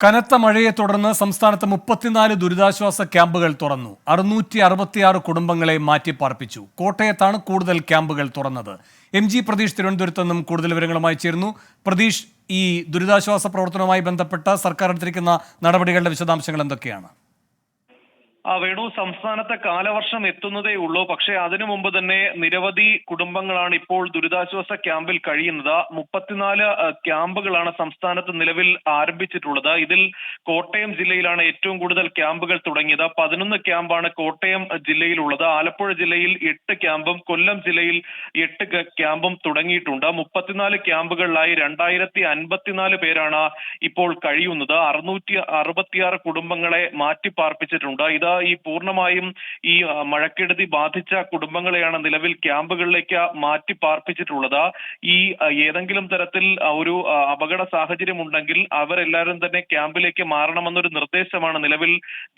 കനത്ത മഴയെ തുടർന്ന് സംസ്ഥാനത്ത് മുപ്പത്തിനാല് ദുരിതാശ്വാസ ക്യാമ്പുകൾ തുറന്നു. അറുന്നൂറ്റി അറുപത്തിയാറ് കുടുംബങ്ങളെ മാറ്റിപ്പാർപ്പിച്ചു. കോട്ടയത്താണ് കൂടുതൽ ക്യാമ്പുകൾ തുറന്നത്. എം ജി പ്രതീഷ് തിരുവനന്തപുരത്ത് നിന്നും കൂടുതൽ വിവരങ്ങളുമായി ചേർന്നു പ്രതീഷ് ഈ ദുരിതാശ്വാസ പ്രവർത്തനവുമായി ബന്ധപ്പെട്ട സർക്കാർ എടുത്തിരിക്കുന്ന നടപടികളുടെ വിശദാംശങ്ങൾ എന്തൊക്കെയാണ്? വേണു സംസ്ഥാനത്തെ കാലവർഷം എത്തുന്നതേ ഉള്ളൂ. പക്ഷേ അതിനു മുമ്പ് തന്നെ നിരവധി കുടുംബങ്ങളാണ് ഇപ്പോൾ ദുരിതാശ്വാസ ക്യാമ്പിൽ കഴിയുന്നത്. മുപ്പത്തിനാല് ക്യാമ്പുകളാണ് സംസ്ഥാനത്ത് നിലവിൽ ആരംഭിച്ചിട്ടുള്ളത്. ഇതിൽ കോട്ടയം ജില്ലയിലാണ് ഏറ്റവും കൂടുതൽ ക്യാമ്പുകൾ തുടങ്ങിയത്. പതിനൊന്ന് ക്യാമ്പാണ് കോട്ടയം ജില്ലയിലുള്ളത്. ആലപ്പുഴ ജില്ലയിൽ എട്ട് ക്യാമ്പും കൊല്ലം ജില്ലയിൽ എട്ട് ക്യാമ്പും തുടങ്ങിയിട്ടുണ്ട്. മുപ്പത്തിനാല് ക്യാമ്പുകളിലായി രണ്ടായിരത്തി അൻപത്തിനാല് പേരാണ് ഇപ്പോൾ കഴിയുന്നത്. അറുന്നൂറ്റി അറുപത്തിയാറ് കുടുംബങ്ങളെ മാറ്റി പാർപ്പിച്ചിട്ടുണ്ട് ഈ പൂർണമായും ഈ മഴക്കെടുതി ബാധിച്ച കുടുംബങ്ങളെയാണ് നിലവിൽ ക്യാമ്പുകളിലേക്ക് മാറ്റി പാർപ്പിച്ചിട്ടുള്ളത്. ഈ ഏതെങ്കിലും തരത്തിൽ ഒരു അപകട സാഹചര്യം ഉണ്ടെങ്കിൽ അവരെല്ലാവരും തന്നെ ക്യാമ്പിലേക്ക് മാറണമെന്നൊരു നിർദ്ദേശമാണ് നിലവിൽ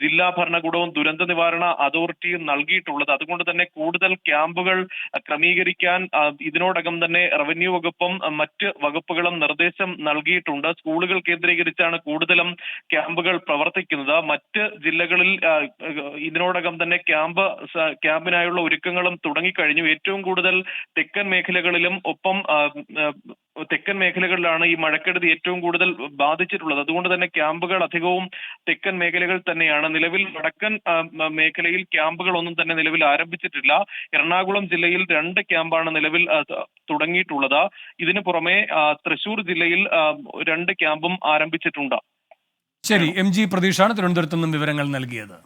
ജില്ലാ ഭരണകൂടവും ദുരന്ത നിവാരണ അതോറിറ്റിയും നൽകിയിട്ടുള്ളത്. അതുകൊണ്ട് തന്നെ കൂടുതൽ ക്യാമ്പുകൾ ക്രമീകരിക്കാൻ ഇതിനോടകം തന്നെ റവന്യൂ വകുപ്പും മറ്റ് വകുപ്പുകളും നിർദ്ദേശം നൽകിയിട്ടുണ്ട്. സ്കൂളുകൾ കേന്ദ്രീകരിച്ചാണ് കൂടുതലും ക്യാമ്പുകൾ പ്രവർത്തിക്കുന്നത്. മറ്റ് ജില്ലകളിൽ ഇതിനോടകം തന്നെ ക്യാമ്പ് ക്യാമ്പിനായുള്ള ഒരുക്കങ്ങളും തുടങ്ങിക്കഴിഞ്ഞു. ഏറ്റവും കൂടുതൽ തെക്കൻ മേഖലകളിലും ഒപ്പം തെക്കൻ മേഖലകളിലാണ് ഈ മഴക്കെടുതി ഏറ്റവും കൂടുതൽ ബാധിച്ചിട്ടുള്ളത്. അതുകൊണ്ട് തന്നെ ക്യാമ്പുകൾ അധികവും തെക്കൻ മേഖലകൾ തന്നെയാണ്. നിലവിൽ വടക്കൻ മേഖലയിൽ ക്യാമ്പുകൾ ഒന്നും തന്നെ നിലവിൽ ആരംഭിച്ചിട്ടില്ല. എറണാകുളം ജില്ലയിൽ രണ്ട് ക്യാമ്പാണ് നിലവിൽ തുടങ്ങിയിട്ടുള്ളത്. ഇതിനു പുറമെ തൃശൂർ ജില്ലയിൽ രണ്ട് ക്യാമ്പും ആരംഭിച്ചിട്ടുണ്ട്. ശരി എം ജി പ്രതീഷാണ് തിരുവനന്തപുരത്ത് നിന്നും വിവരങ്ങൾ നൽകിയത്.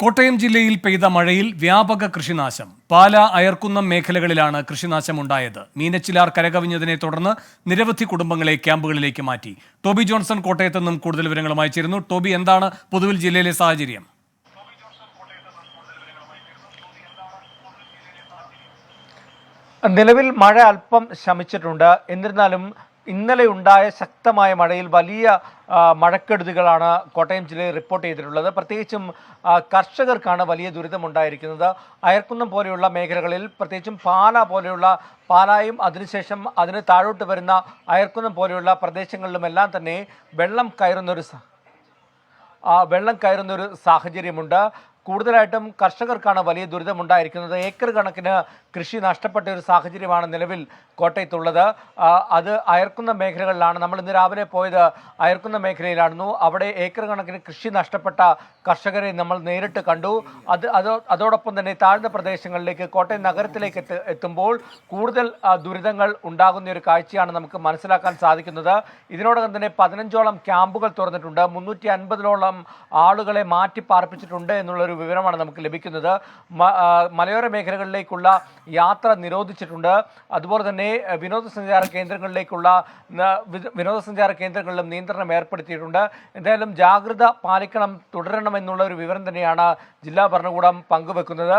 കോട്ടയം ജില്ലയിൽ പെയ്ത മഴയിൽ വ്യാപക കൃഷിനാശം. പാല അയർക്കുന്നം മേഖലകളിലാണ് കൃഷിനാശം ഉണ്ടായത് മീനച്ചിലാർ കരകവിഞ്ഞതിനെ തുടർന്ന് നിരവധി കുടുംബങ്ങളെ ക്യാമ്പുകളിലേക്ക് മാറ്റി. ടോബി ജോൺസൺ കോട്ടയത്ത് നിന്നും കൂടുതൽ വിവരങ്ങളുമായി ചേരുന്നു. ടോബി എന്താണ് പൊതുവിൽ ജില്ലയിലെ സാഹചര്യം? നിലവിൽ മഴ അല്പം ശമിച്ചിട്ടുണ്ട്. എന്നിരുന്നാലും ഇന്നലെ ഉണ്ടായ ശക്തമായ മഴയിൽ വലിയ മഴക്കെടുതികളാണ് കോട്ടയം ജില്ലയിൽ റിപ്പോർട്ട് ചെയ്തിട്ടുള്ളത്. പ്രത്യേകിച്ചും കർഷകർക്കാണ് വലിയ ദുരിതമുണ്ടായിരിക്കുന്നത്. അയർക്കുന്നം പോലെയുള്ള മേഖലകളിൽ പ്രത്യേകിച്ചും പാല പോലെയുള്ള പാലായും അതിനുശേഷം അതിന് താഴോട്ട് വരുന്ന അയർക്കുന്നം പോലെയുള്ള പ്രദേശങ്ങളിലുമെല്ലാം തന്നെ വെള്ളം കയറുന്നൊരു വെള്ളം കയറുന്നൊരു സാഹചര്യമുണ്ട്. കൂടുതലായിട്ടും കർഷകർക്കാണ് വലിയ ദുരിതമുണ്ടായിരിക്കുന്നത്. ഏക്കർ കണക്കിന് കൃഷി നഷ്ടപ്പെട്ട ഒരു സാഹചര്യമാണ് നിലവിൽ കോട്ടയത്തുള്ളത്. അത് അയർക്കുന്ന മേഖലകളിലാണ്. നമ്മൾ ഇന്ന് രാവിലെ പോയത് അയർക്കുന്ന മേഖലയിലായിരുന്നു. അവിടെ ഏക്കർ കണക്കിന് കൃഷി നഷ്ടപ്പെട്ട കർഷകരെ നമ്മൾ നേരിട്ട് കണ്ടു. അത് അതോ അതോടൊപ്പം തന്നെ താഴ്ന്ന പ്രദേശങ്ങളിലേക്ക് കോട്ടയം നഗരത്തിലേക്ക് എത്ത് എത്തുമ്പോൾ കൂടുതൽ ദുരിതങ്ങൾ ഉണ്ടാകുന്ന ഒരു കാഴ്ചയാണ് നമുക്ക് മനസ്സിലാക്കാൻ സാധിക്കുന്നത്. ഇതിനോടകം തന്നെ പതിനഞ്ചോളം ക്യാമ്പുകൾ തുറന്നിട്ടുണ്ട്. മുന്നൂറ്റി അൻപതിലോളം ആളുകളെ മാറ്റി പാർപ്പിച്ചിട്ടുണ്ട് എന്നുള്ളൊരു വിവരമാണ് നമുക്ക് ലഭിക്കുന്നത്. മലയോര മേഖലകളിലേക്കുള്ള യാത്ര നിരോധിച്ചിട്ടുണ്ട്. അതുപോലെ തന്നെ വിനോദസഞ്ചാര കേന്ദ്രങ്ങളിലേക്കുള്ള വിനോദസഞ്ചാര കേന്ദ്രങ്ങളിലും നിയന്ത്രണം ഏർപ്പെടുത്തിയിട്ടുണ്ട്. എന്തായാലും ജാഗ്രത പാലിക്കണം തുടരണമെന്നുള്ള ഒരു വിവരം തന്നെയാണ് ജില്ലാ ഭരണകൂടം പങ്കുവെക്കുന്നത്.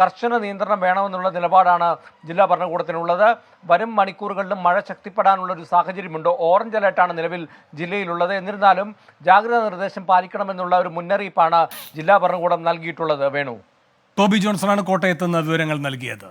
കർശന നിയന്ത്രണം വേണമെന്നുള്ള നിലപാടാണ് ജില്ലാ ഭരണകൂടത്തിനുള്ളത്. വരും മണിക്കൂറുകളിലും മഴ ശക്തിപ്പെടാനുള്ള ഒരു സാഹചര്യമുണ്ട്. ഓറഞ്ച് അലർട്ടാണ് നിലവിൽ ജില്ലയിലുള്ളത്. എന്നിരുന്നാലും ജാഗ്രതാ നിർദ്ദേശം പാലിക്കണമെന്നുള്ള ഒരു മുന്നറിയിപ്പാണ് ജില്ലാ ഭരണകൂടം നൽകിയിട്ടുള്ളത്. വേണു. ടോബി ജോൺസണാണ് കോട്ടയത്ത് നിന്ന് വിവരങ്ങൾ നൽകിയത്.